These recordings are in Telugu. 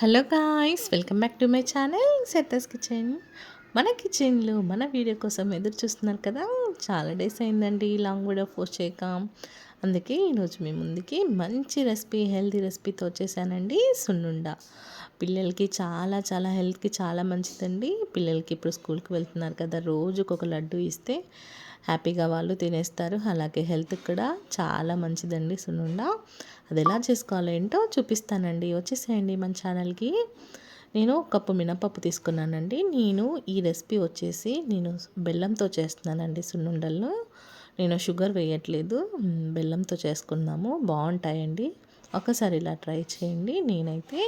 Hello guys welcome back to my channel సెత్తస్ kitchen మన కిచెన్లో మన వీడియో కోసం ఎదురు చూస్తున్నారు కదా చాలా డేస్ అయిందండి లాంగ్ వీడియో పోస్ట్ చేయక. అందుకే ఈరోజు మీ ముందుకి మంచి రెసిపీ హెల్తీ రెసిపీతో వచ్చేసానండి సున్నుండ. పిల్లలకి చాలా చాలా హెల్త్కి చాలా మంచిదండి. పిల్లలకి ఇప్పుడు స్కూల్కి వెళ్తున్నారు కదా రోజుకు ఒక లడ్డు ఇస్తే హ్యాపీగా వాళ్ళు తినేస్తారు. అలాగే హెల్త్ కూడా చాలా మంచిదండి సున్నుండ అది ఎలా చేసుకోవాలో ఏంటో చూపిస్తానండి. వచ్చేసేయండి మన ఛానల్కి. నేను కప్పు మినపప్పు తీసుకున్నానండి. నేను ఈ రెసిపీ వచ్చేసి నేను బెల్లంతో చేస్తున్నానండి సున్నుండలను నేను షుగర్ వేయట్లేదు. బెల్లంతో చేసుకున్నాము బాగుంటాయండి. ఒకసారి ఇలా ట్రై చేయండి. నేనైతే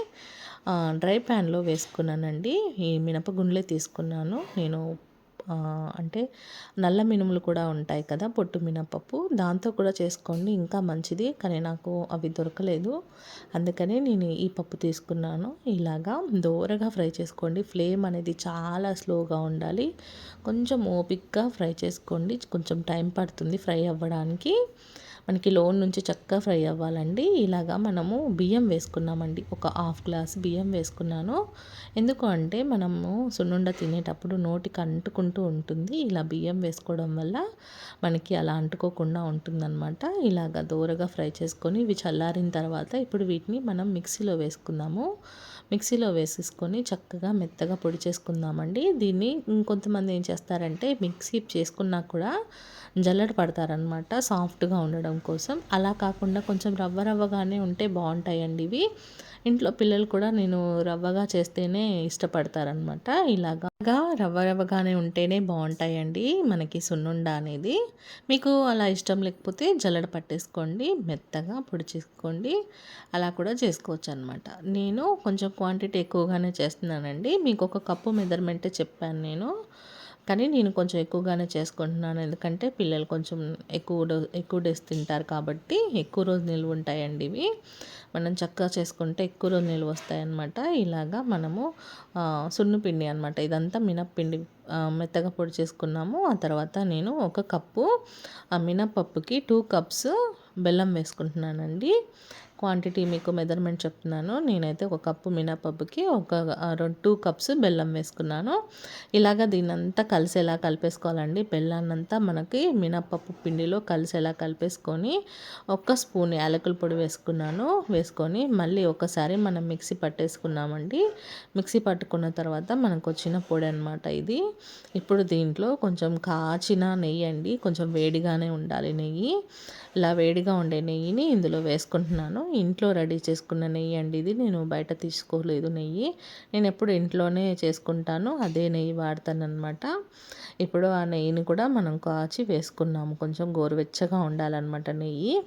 డ్రై ప్యాన్లో వేసుకున్నానండి. ఈ మినపగుండ్లే తీసుకున్నాను. నేను అంటే నల్ల మినుములు కూడా ఉంటాయి కదా పొట్టు మినపప్పు. దాంతో కూడా చేసుకోండి. ఇంకా మంచిది. కానీ నాకు అవి దొరకలేదు. అందుకని నేను ఈ పప్పు తీసుకున్నాను. ఇలాగా దోరగా ఫ్రై చేసుకోండి. ఫ్లేమ్ అనేది చాలా స్లోగా ఉండాలి. కొంచెం ఓపిక్గా ఫ్రై చేసుకోండి. కొంచెం టైం పడుతుంది ఫ్రై అవ్వడానికి. మనకి లోన్ నుంచి చక్కగా ఫ్రై అవ్వాలండి. ఇలాగా మనము బియ్యం వేసుకున్నామండి. ఒక హాఫ్ గ్లాస్ బియ్యం వేసుకున్నాను. ఎందుకు అంటే మనము సున్నుండ తినేటప్పుడు నోటికి అంటుకుంటూ ఉంటుంది. ఇలా బియ్యం వేసుకోవడం వల్ల మనకి అలా అంటుకోకుండా ఉంటుందన్నమాట. ఇలాగ దూరగా ఫ్రై చేసుకొని ఇవి చల్లారిన తర్వాత ఇప్పుడు వీటిని మనం మిక్సీలో వేసుకుందాము. మిక్సీలో వేసేసుకొని చక్కగా మెత్తగా పొడి చేసుకుందామండి. దీన్ని ఇంకొంతమంది ఏం చేస్తారంటే మిక్సీ చేసుకున్నా కూడా జల్లడ పడతారనమాట సాఫ్ట్గా ఉండడం కోసం. అలా కాకుండా కొంచెం రవ్వ రవ్వగానే ఉంటే బాగుంటాయండి ఇవి. ఇంట్లో పిల్లలు కూడా నేను రవ్వగా చేస్తేనే ఇష్టపడతారనమాట. ఇలాగా రవ్వ రవ్వగానే ఉంటేనే బాగుంటాయండి మనకి సున్నుండ అనేది. మీకు అలా ఇష్టం లేకపోతే జల్లడ పట్టేసుకోండి మెత్తగా పొడి చేసుకోండి అలా కూడా చేసుకోవచ్చు అనమాట నేను కొంచెం క్వాంటిటీ ఎక్కువగానే చేస్తున్నానండి. మీకు ఒక కప్పు మెదర్మెంటే చెప్పాను నేను. కానీ నేను కొంచెం ఎక్కువగానే చేసుకుంటున్నాను. ఎందుకంటే పిల్లలు కొంచెం ఎక్కువ ఎక్కువ డేస్ తింటారు కాబట్టి ఎక్కువ రోజు నిల్వ ఉంటాయండి ఇవి. మనం చక్కగా చేసుకుంటే ఎక్కువ రోజు నిల్వ వస్తాయన్నమాట. ఇలాగా మనము సున్నుపిండి అనమాట ఇదంతా మినప్పిండి మెత్తగా పొడి చేసుకున్నాము. ఆ తర్వాత నేను ఒక కప్పు ఆ మినపప్పుకి టూ కప్స్ బెల్లం వేసుకుంటున్నానండి. క్వాంటిటీ మీకు మెజర్మెంట్ చెప్తున్నాను. నేనైతే ఒక కప్పు మినపప్పుకి ఒక రెండు టూ కప్స్ బెల్లం వేసుకున్నాను. ఇలాగ దీనంతా కలిసేలా కలిపేసుకోవాలండి. బెల్లాన్నంతా మనకి మినపప్పు పిండిలో కలిసేలా కలిపేసుకొని ఒక స్పూన్ యాలకుల పొడి వేసుకున్నాను. వేసుకొని మళ్ళీ ఒకసారి మనం మిక్సీ పట్టేసుకున్నామండి. మిక్సీ పట్టుకున్న తర్వాత మనకు వచ్చిన పొడి అనమాట ఇది. ఇప్పుడు దీంట్లో కొంచెం కాచిన నెయ్యి అండి. కొంచెం వేడిగానే ఉండాలి నెయ్యి. ఇలా వేడిగా ఉండే నెయ్యిని ఇందులో వేసుకుంటున్నాను. ఇంట్లో రెడీ చేసుకున్న నెయ్యి అండి ఇది. నేను బయట తీసుకోలేదు నెయ్యి. నేను ఎప్పుడు ఇంట్లోనే చేసుకుంటాను. అదే నెయ్యి వాడతాను అనమాట ఇప్పుడు ఆ నెయ్యిని కూడా మనం కాచి వేసుకున్నాము. కొంచెం గోరువెచ్చగా ఉండాలన్నమాట నెయ్యి.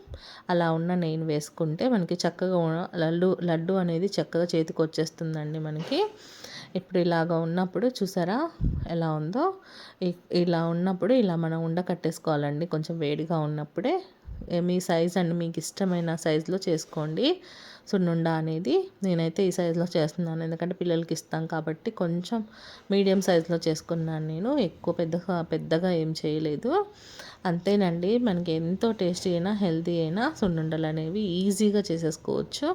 అలా ఉన్న నెయ్యిని వేసుకుంటే మనకి చక్కగా లడ్డు లడ్డు అనేది చక్కగా చేతికి వచ్చేస్తుందండి మనకి. ఇప్పుడు ఇలాగ ఉన్నప్పుడు చూసారా ఎలా ఉందో? ఇలా ఉన్నప్పుడు ఇలా మనం ఉండ కట్టేసుకోవాలండి. కొంచెం వేడిగా ఉన్నప్పుడే మీ సైజ్ అండ్ మీకు ఇష్టమైన సైజులో చేసుకోండి. సున్నుండ అనేది నేనైతే ఈ సైజులో చేస్తున్నాను. ఎందుకంటే పిల్లలకి ఇస్తాం కాబట్టి కొంచెం మీడియం సైజులో చేసుకున్నాను నేను. ఎక్కువ పెద్దగా పెద్దగా ఏం చేయలేదు. అంతేనండి మనకి ఎంతో టేస్టీ అయినా హెల్తీ అయినా సున్నుండలు అనేవి ఈజీగా చేసేసుకోవచ్చు.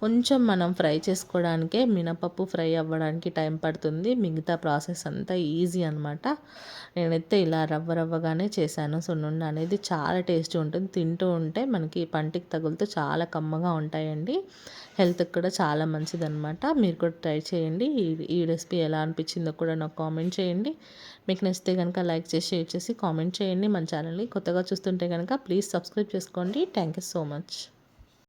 కొంచెం మనం ఫ్రై చేసుకోవడానికే మినపప్పు ఫ్రై అవ్వడానికి టైం పడుతుంది. మిగతా ప్రాసెస్ అంతా ఈజీ అనమాట నేనైతే ఇలా రవ్వ రవ్వగానే చేశాను. సున్నుండ అనేది చాలా టేస్టీ ఉంటుంది. తింటూ ఉంటే మనకి పంటికి తగులుతూ చాలా కమ్మగా ఉంటాయండి. హెల్త్కి కూడా చాలా మంచిదనమాట మీరు కూడా ట్రై చేయండి. ఈ రెసిపీ ఎలా అనిపించిందో కూడా నాకు కామెంట్ చేయండి. మీకు నచ్చితే కనుక లైక్ చేసి షేర్ చేసి కామెంట్ చేయండి. మన ఛానల్ని కొత్తగా చూస్తుంటే కనుక ప్లీజ్ సబ్స్క్రైబ్ చేసుకోండి. Thank you so much.